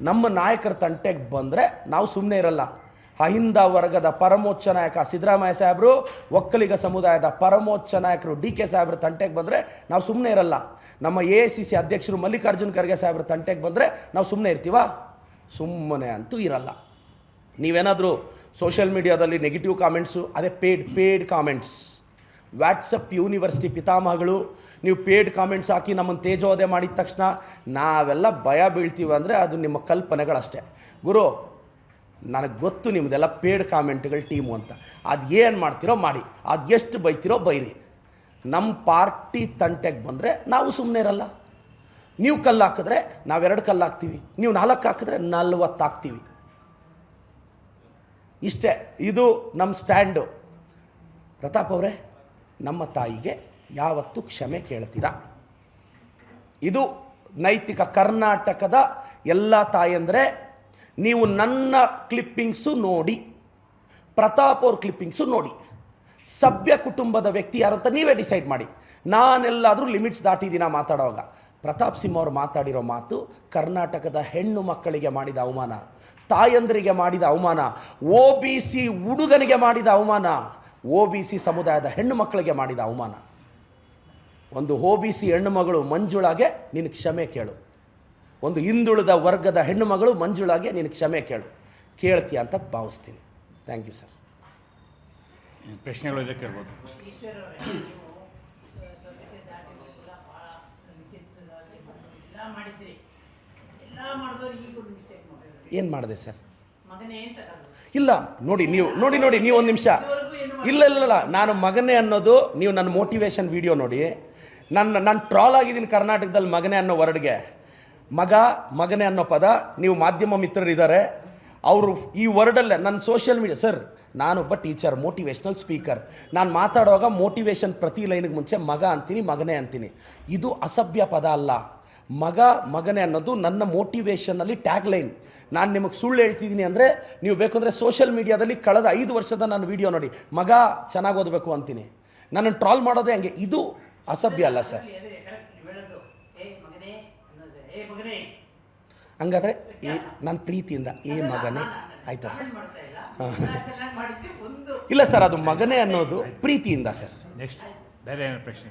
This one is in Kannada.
ನಮ್ಮ ನಾಯಕರ ತಂಟೆಗೆ ಬಂದರೆ ನಾವು ಸುಮ್ಮನೆ ಇರಲ್ಲ. ಅಹಿಂದ ವರ್ಗದ ಪರಮೋಚ್ಚ ನಾಯಕ ಸಿದ್ದರಾಮಯ್ಯ ಸಾಹೇಬರು, ಒಕ್ಕಲಿಗ ಸಮುದಾಯದ ಪರಮೋಚ್ಚ ನಾಯಕರು ಡಿ ಕೆ ಸಾಹೇಬ್ರ ತಂಟೆಗೆ ಬಂದರೆ ನಾವು ಸುಮ್ಮನೆ ಇರಲ್ಲ. ನಮ್ಮ ಎ ಸಿ ಸಿ ಅಧ್ಯಕ್ಷರು ಮಲ್ಲಿಕಾರ್ಜುನ್ ಖರ್ಗೆ ಸಾಹೇಬ್ರ ತಂಟೆಗೆ ಬಂದರೆ ನಾವು ಸುಮ್ಮನೆ ಇರ್ತೀವ? ಸುಮ್ಮನೆ ಅಂತೂ ಇರಲ್ಲ. ನೀವೇನಾದರೂ ಸೋಷಿಯಲ್ ಮೀಡಿಯಾದಲ್ಲಿ ನೆಗೆಟಿವ್ ಕಾಮೆಂಟ್ಸು ಅದೇ paid paid comments WhatsApp university ಪಿತಾಮಹಗಳು, ನೀವು ಪೇಡ್ ಕಾಮೆಂಟ್ಸ್ ಹಾಕಿ ನಮ್ಮನ್ನು ತೇಜೋದೆ ಮಾಡಿದ ತಕ್ಷಣ ನಾವೆಲ್ಲ ಭಯ ಬೀಳ್ತೀವಿ ಅಂದರೆ ಅದು ನಿಮ್ಮ ಕಲ್ಪನೆಗಳಷ್ಟೇ. ಗುರು, ನನಗೆ ಗೊತ್ತು ನಿಮ್ಮದೆಲ್ಲ ಪೇಡ್ ಕಾಮೆಂಟ್ಗಳು ಟೀಮು ಅಂತ. ಅದು ಏನು ಮಾಡ್ತೀರೋ ಮಾಡಿ. ಅದು ಎಷ್ಟು ಬೈತೀರೋ ಬೈರಿ. ನಮ್ಮ ಪಾರ್ಟಿ ತಂಟೆಗೆ ಬಂದರೆ ನಾವು ಸುಮ್ಮನೆ ಇರಲ್ಲ. ನೀವು ಕಲ್ಲು ಹಾಕಿದ್ರೆ ನಾವೆರಡು ಕಲ್ಲು ಹಾಕ್ತೀವಿ. ನೀವು ನಾಲ್ಕು ಹಾಕಿದ್ರೆ ನಲ್ವತ್ತು ಹಾಕ್ತೀವಿ. ಇಷ್ಟೇ. ಇದು ನಮ್ಮ ಸ್ಟ್ಯಾಂಡು ಪ್ರತಾಪ್ ಅವರೇ ನಮ್ಮ ತಾಯಿಗೆ ಯಾವತ್ತು ಕ್ಷಮೆ ಕೇಳ್ತೀರಾ? ಇದು ನೈತಿಕ ಕರ್ನಾಟಕದ ಎಲ್ಲ ತಾಯಂದರೆ ನೀವು ನನ್ನ ಕ್ಲಿಪ್ಪಿಂಗ್ಸು ನೋಡಿ, ಪ್ರತಾಪ್ ಅವ್ರ ಕ್ಲಿಪ್ಪಿಂಗ್ಸು ನೋಡಿ, ಸಭ್ಯ ಕುಟುಂಬದ ವ್ಯಕ್ತಿ ಯಾರು ಅಂತ ನೀವೇ ಡಿಸೈಡ್ ಮಾಡಿ. ನಾನೆಲ್ಲಾದರೂ ಲಿಮಿಟ್ಸ್ ದಾಟಿದ್ದೀನ ಮಾತಾಡೋವಾಗ. ಪ್ರತಾಪ್ ಸಿಂಹ ಅವರು ಮಾತಾಡಿರೋ ಮಾತು ಕರ್ನಾಟಕದ ಹೆಣ್ಣು ಮಕ್ಕಳಿಗೆ ಮಾಡಿದ ಅವಮಾನ, ತಾಯಂದರಿಗೆ ಮಾಡಿದ ಅವಮಾನ ಒ ಬಿ ಸಿ ಹುಡುಗನಿಗೆ ಮಾಡಿದ ಅವಮಾನ ಒ ಬಿ ಸಿ ಸಮುದಾಯದ ಹೆಣ್ಣು ಮಕ್ಕಳಿಗೆ ಮಾಡಿದ ಅವಮಾನ. ಒಂದು ಒ ಬಿ ಸಿ ಹೆಣ್ಣು ಮಗಳು ಮಂಜುಳಾಗೆ ನೀನು ಕ್ಷಮೆ ಕೇಳು. ಒಂದು ಹಿಂದುಳಿದ ವರ್ಗದ ಹೆಣ್ಣು ಮಗಳು ಮಂಜುಳಾಗೆ ನೀನು ಕ್ಷಮೆ ಕೇಳು. ಕೇಳ್ತೀಯ ಅಂತ ಭಾವಿಸ್ತೀನಿ. ಥ್ಯಾಂಕ್ ಯು ಸರ್ ಪ್ರಶ್ನೆಗಳು ಇದೆ ಕೇಳ್ಬೋದು. ಈಶ್ವರ್ ಅವರೇ ನೀವು ಸ್ವಚ್ಛತೆ ದಾಟಿನೆಲ್ಲ ಭಾಳ ವಿಚಿತ್ರವಾಗಿ ಎಲ್ಲ ಮಾಡಿದ್ರಿ ಎಲ್ಲ ಮಾಡಿದವ್ರು ಈಗ ಒಂದು ಮಿಸ್ಟೇಕ್ ಮಾಡಿದ್ರು ಏನು ಮಾಡಿದೆ ಸರ್ ಇಲ್ಲ ನೋಡಿ ನೀವು ನೋಡಿ ನೋಡಿ ನೀವು ಒಂದು ನಿಮಿಷ. ಇಲ್ಲ ಇಲ್ಲ ಇಲ್ಲ ನಾನು ಮಗನೇ ಅನ್ನೋದು ನೀವು ನನ್ನ ಮೋಟಿವೇಶನ್ ವಿಡಿಯೋ ನೋಡಿ. ನನ್ನ ನಾನು ಟ್ರಾಲ್ ಆಗಿದ್ದೀನಿ ಕರ್ನಾಟಕದಲ್ಲಿ ಮಗನೇ ಅನ್ನೋ ವರ್ಡ್ಗೆ. ಮಗ ಮಗನೇ ಅನ್ನೋ ಪದ ನೀವು ಮಾಧ್ಯಮ ಮಿತ್ರರಿದ್ದಾರೆ. ಅವರು ಈ ವರ್ಡಲ್ಲೇ ನನ್ನ ಸೋಷಿಯಲ್ ಮೀಡಿಯಾ ಸರ್ ನಾನು ಒಬ್ಬ ಟೀಚರ್ ಮೋಟಿವೇಶ್ನಲ್ ಸ್ಪೀಕರ್ ನಾನು ಮಾತಾಡುವಾಗ ಮೋಟಿವೇಶನ್ ಪ್ರತಿ ಲೈನಿಗೆ ಮುಂಚೆ ಮಗ ಅಂತೀನಿ ಮಗನೇ ಅಂತೀನಿ. ಇದು ಅಸಭ್ಯ ಪದ ಅಲ್ಲ. ಮಗ ಮಗನೇ ಅನ್ನೋದು ನನ್ನ ಮೋಟಿವೇಶನಲ್ಲಿ ಟ್ಯಾಗ್ ಲೈನ್ ನಾನು ನಿಮಗೆ ಸುಳ್ಳು ಹೇಳ್ತಿದ್ದೀನಿ ಅಂದರೆ ನೀವು ಬೇಕಂದರೆ ಸೋಷಿಯಲ್ ಮೀಡಿಯಾದಲ್ಲಿ ಕಳೆದ ಐದು ವರ್ಷದ ನಾನು ವಿಡಿಯೋ ನೋಡಿ. ಮಗ ಚೆನ್ನಾಗಿ ಓದಬೇಕು ಅಂತೀನಿ. ನನ್ನನ್ನು ಟ್ರಾಲ್ ಮಾಡೋದೇ ಹಂಗೆ. ಇದು ಅಸಭ್ಯ ಅಲ್ಲ ಸರ್. ಹಂಗಾದ್ರೆ ಕರೆಕ್ಟ್ ನೀವು ಹೇಳೋದು. ಏ ಮಗನೇ ಅನ್ನೋದು. ಏ ಮಗನೇ. ಹಂಗಾದ್ರೆ ಈ ನನ್ನ ಪ್ರೀತಿಯಿಂದ ಏ ಮಗನೇ. ಆಯ್ತಾ ಸರ್? ಇಲ್ಲ. ಎಲ್ಲ ಚೆನ್ನಾಗಿ ಮಾಡಿದ್ದೆ ಒಂದು. ಇಲ್ಲ ಸರ್ ಅದು ಮಗನೇ ಅನ್ನೋದು ಪ್ರೀತಿಯಿಂದ ಸರ್. ನೆಕ್ಸ್ಟ್ ಬೇರೆ ಏನೋ ಪ್ರಶ್ನೆ?